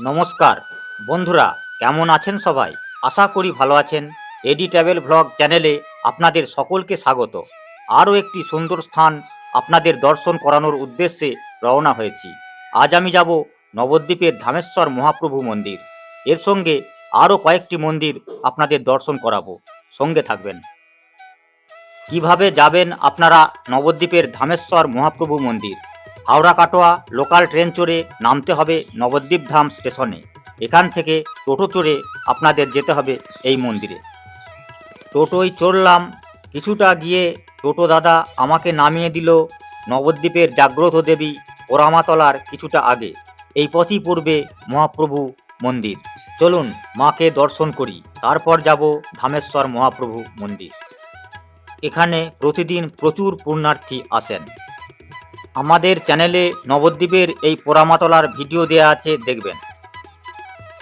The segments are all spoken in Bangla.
নমস্কার। বন্ধুরা, কেমন আছেন সবাই? আশা করি ভালো আছেন। এডি ট্রাভেল ভ্লগ চ্যানেলে আপনাদের সকলকে স্বাগত। আরও একটি সুন্দর স্থান আপনাদের দর্শন করানোর উদ্দেশ্যে রওনা হয়েছি। আজ আমি যাব নবদ্বীপের ধামেশ্বর মহাপ্রভু মন্দির। এর সঙ্গে আরও কয়েকটি মন্দির আপনাদের দর্শন করাবো। সঙ্গে থাকবেন। কীভাবে যাবেন আপনারা নবদ্বীপের ধামেশ্বর মহাপ্রভু মন্দির? হাওড়া কাটোয়া লোকাল ট্রেন চড়ে নামতে হবে নবদ্বীপ ধাম স্টেশনে। এখান থেকে টোটো চড়ে আপনাদের যেতে হবে এই মন্দিরে। টোটোয় চড়লাম, কিছুটা গিয়ে টোটো দাদা আমাকে নামিয়ে দিল নবদ্বীপের জাগ্রত দেবী ওরামাতলার কিছুটা আগে। এই পথই পড়বে মহাপ্রভু মন্দির। চলুন মাকে দর্শন করি, তারপর যাব ধামেশ্বর মহাপ্রভু মন্দির। এখানে প্রতিদিন প্রচুর পুণ্যার্থী আসেন। আমাদের চ্যানেলে নবদ্বীপের এই পোড়ামাতলার ভিডিও দেয়া আছে, দেখবেন।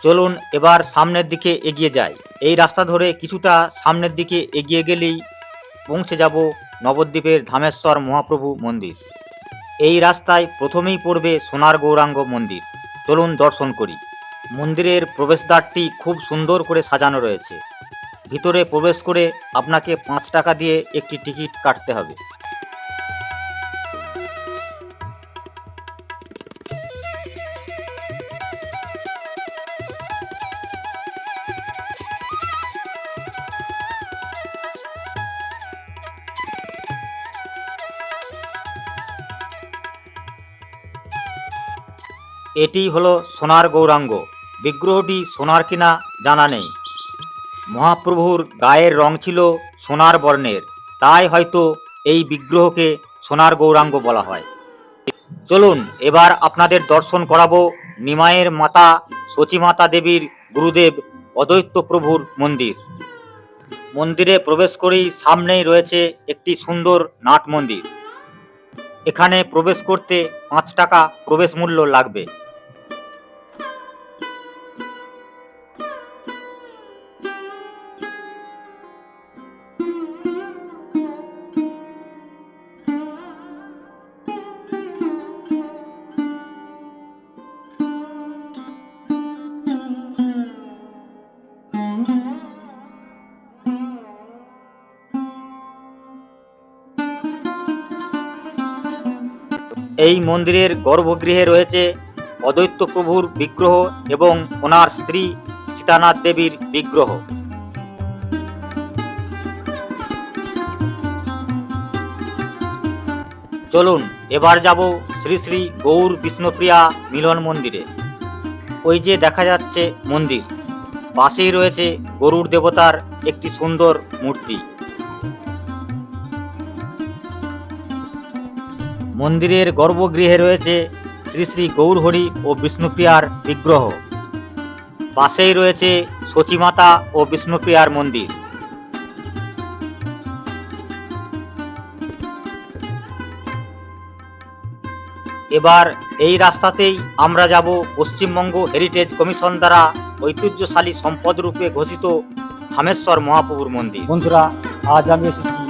চলুন এবার সামনের দিকে এগিয়ে যাই। এই রাস্তা ধরে কিছুটা সামনের দিকে এগিয়ে গেলেই পৌঁছে যাব নবদ্বীপের ধামেশ্বর মহাপ্রভু মন্দির। এই রাস্তায় প্রথমেই পড়বে সোনার গৌরাঙ্গ মন্দির। চলুন দর্শন করি। মন্দিরের প্রবেশদ্বারটি খুব সুন্দর করে সাজানো রয়েছে। ভিতরে প্রবেশ করে আপনাকে পাঁচ টাকা দিয়ে একটি টিকিট কাটতে হবে। এটি হলো সোনার গৌরাঙ্গ। বিগ্রহটি সোনার কিনা জানা নেই। মহাপ্রভুর গায়ের রং ছিল সোনার বর্ণের। তাই হয়তো এই বিগ্রহকে সোনার গৌরাঙ্গ বলা হয়। চলুন, এবার আপনাদের দর্শন করাবো নিমায়ের মাতা সচিমাতা দেবীর গুরুদেব অদ্বৈত প্রভুর মন্দির। মন্দিরে প্রবেশ করেই সামনেই রয়েছে একটি সুন্দর নাট মন্দির। এখানে প্রবেশ করতে পাঁচ টাকা প্রবেশ মূল্য লাগবে। এই মন্দিরের গর্ভগৃহে রয়েছে অদ্বৈত প্রভুর বিগ্রহ এবং ওনার স্ত্রী সীতানাথ দেবীর বিগ্রহ। চলুন, এবার যাব শ্রী শ্রী গৌর বিষ্ণুপ্রিয়া মিলন মন্দিরে। ওই যে দেখা যাচ্ছে মন্দির, পাশেই রয়েছে গরুর দেবতার একটি সুন্দর মূর্তি। মন্দিরের গর্ভগৃহে রয়েছে শ্রী শ্রী গৌরহরি ও বিষ্ণুপ্রিয়ার বিগ্রহ। পাশেই রয়েছে সচিমাতা ও বিষ্ণুপ্রিয়ার মন্দির। এবার এই রাস্তাতেই আমরা যাব পশ্চিমবঙ্গ হেরিটেজ কমিশন দ্বারা ঐতিহ্যশালী সম্পদ রূপে ঘোষিত থামেশ্বর মহাপ্রভুর মন্দির। বন্ধুরা, আজ আমি এসেছি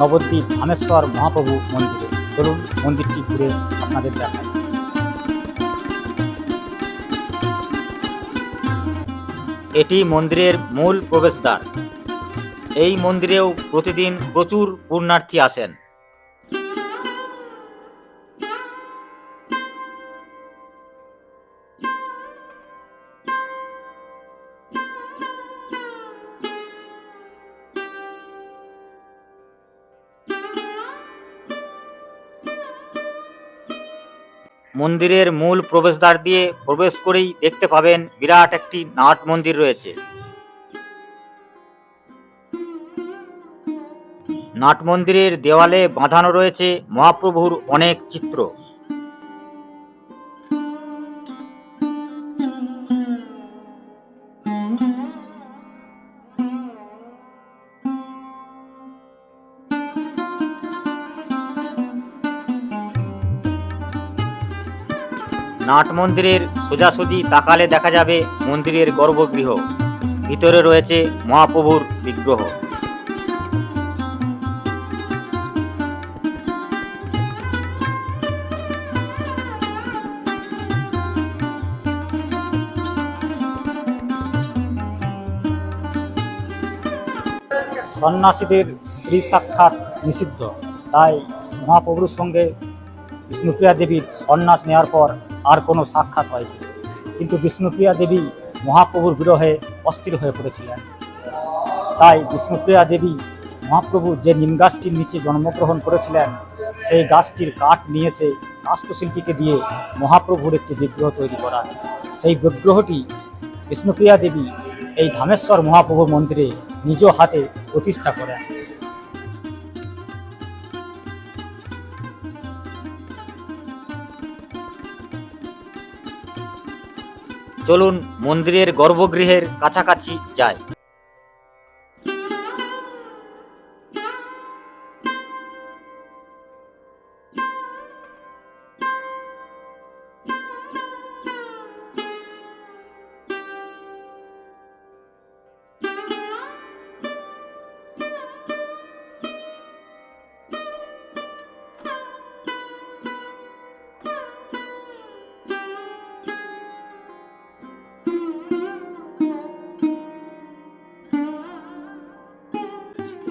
নবদ্বীপ থামেশ্বর মহাপ্রভু মন্দিরে। চলুন মন্দিরটি ঘুরে আপনাদের দেখাই এটি মন্দিরের মূল প্রবেশদ্বার। এই মন্দিরেও প্রতিদিন প্রচুর পুণ্যার্থী আসেন। মন্দিরের মূল প্রবেশদ্বার দিয়ে প্রবেশ করেই দেখতে পাবেন বিরাট একটি নাট মন্দির রয়েছে। নাট মন্দিরের দেওয়ালে বাঁধানো রয়েছে মহাপ্রভুর অনেক চিত্র। নাট মন্দিরের সোজাসুজি তাকালে দেখা যাবে মন্দিরের গর্ভগৃহ। ভিতরে রয়েছে মহাপ্রভুর বিগ্রহ। সন্ন্যাসীদের স্ত্রী সাক্ষাৎ নিষিদ্ধ। তাই মহাপ্রভুর সঙ্গে বিষ্ণুপ্রিয়া দেবীর সন্ন্যাস নেওয়ার পর আর কোনো সাক্ষাৎ হয়নি। কিন্তু বিষ্ণুপ্রিয়া দেবী মহাপ্রভুর বিরহে অস্থির হয়ে পড়েছিলেন। তাই বিষ্ণুপ্রিয়া দেবী মহাপ্রভু যে নিম গাছটির নিচে জন্মগ্রহণ করেছিলেন, সেই গাছটির কাঠ নিয়ে এসে কাষ্ঠশিল্পীকে দিয়ে মহাপ্রভুর একটি বিগ্রহ তৈরি করা সেই বিগ্রহটি বিষ্ণুপ্রিয়া দেবী এই ধামেশ্বর মহাপ্রভুর মন্দিরে নিজ হাতে প্রতিষ্ঠা করেন। চলুন মন্দিরের গর্ভগৃহের কাছাকাছি যাই।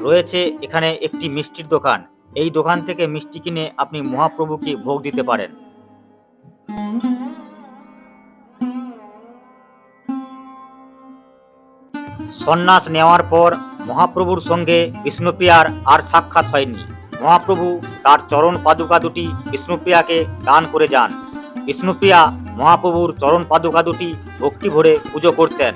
রয়েছে এখানে একটি মিষ্টির দোকান। এই দোকান থেকে মিষ্টি কিনে আপনি মহাপ্রভুকে ভোগ দিতে পারেন। সন্ন্যাস নেওয়ার পর মহাপ্রভুর সঙ্গে বিষ্ণুপ্রিয়ার আর সাক্ষাৎ হয়নি। মহাপ্রভু তার চরণ পাদুকা দুটি বিষ্ণুপ্রিয়াকে দান করে যান। বিষ্ণুপ্রিয়া মহাপ্রভুর চরণ পাদুকা দুটি ভক্তি ভরে পুজো করতেন।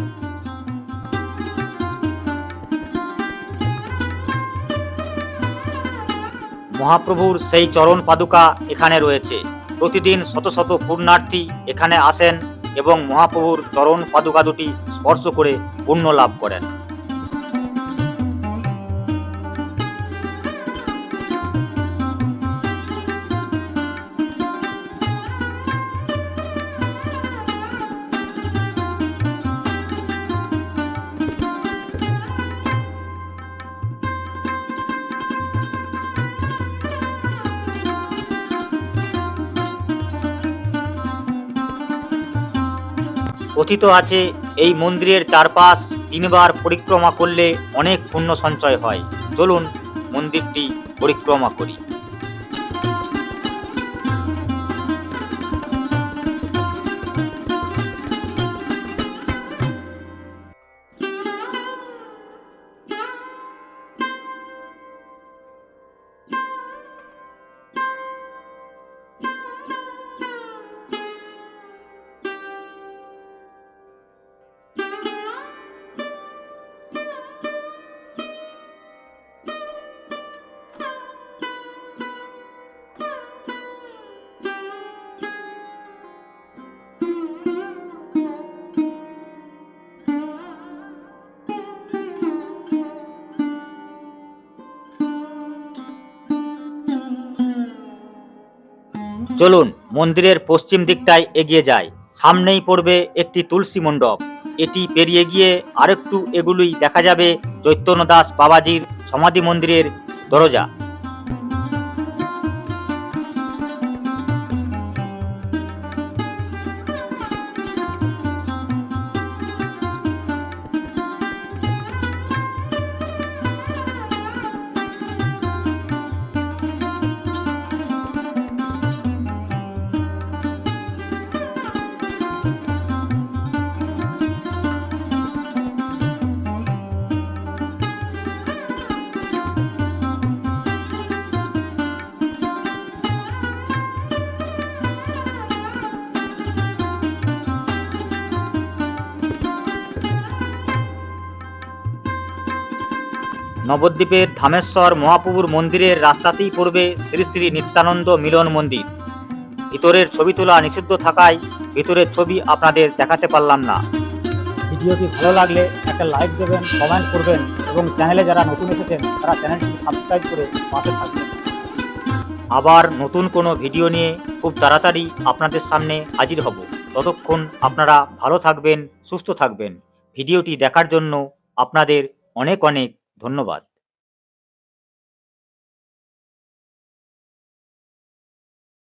মহাপ্রভুর সেই চরণ পাদুকা এখানে রয়েছে। প্রতিদিন শত শত পুণ্যার্থী এখানে আসেন এবং মহাপ্রভুর চরণ পাদুকা দুটি স্পর্শ করে পুণ্য লাভ করেন। কথিত আছে, এই মন্দিরের চারপাশ তিনবার পরিক্রমা করলে অনেক পুণ্য সঞ্চয় হয়। চলুন মন্দিরটি পরিক্রমা করি। চলুন, মন্দিরের পশ্চিম দিকটায় এগিয়ে যাই। সামনেই পড়বে একটি তুলসী মণ্ডপ। এটি পেরিয়ে গিয়ে আরেকটু এগুলোই দেখা যাবে চৈতন্য দাস বাবাজির সমাধি মন্দিরের দরজা। নবদ্বীপের ধামেশ্বর মহাপ্রভুর মন্দিরের রাস্তাতেই পড়বে শ্রী শ্রী নিত্যানন্দ মিলন মন্দির। ভিতরের ছবি তোলা নিষিদ্ধ থাকায় ভিতরের ছবি আপনাদের দেখাতে পারলাম না। ভিডিওটি ভালো লাগলে একটা লাইক দেবেন, কমেন্ট করবেন এবং চ্যানেলে যারা নতুন এসেছেন, তারা চ্যানেলটি সাবস্ক্রাইব করে পাশে থাকবেন। আবার নতুন কোনো ভিডিও নিয়ে খুব তাড়াতাড়ি আপনাদের সামনে হাজির হব। ততক্ষণ আপনারা ভালো থাকবেন, সুস্থ থাকবেন। ভিডিওটি দেখার জন্য আপনাদের অনেক অনেক ধন্যবাদ।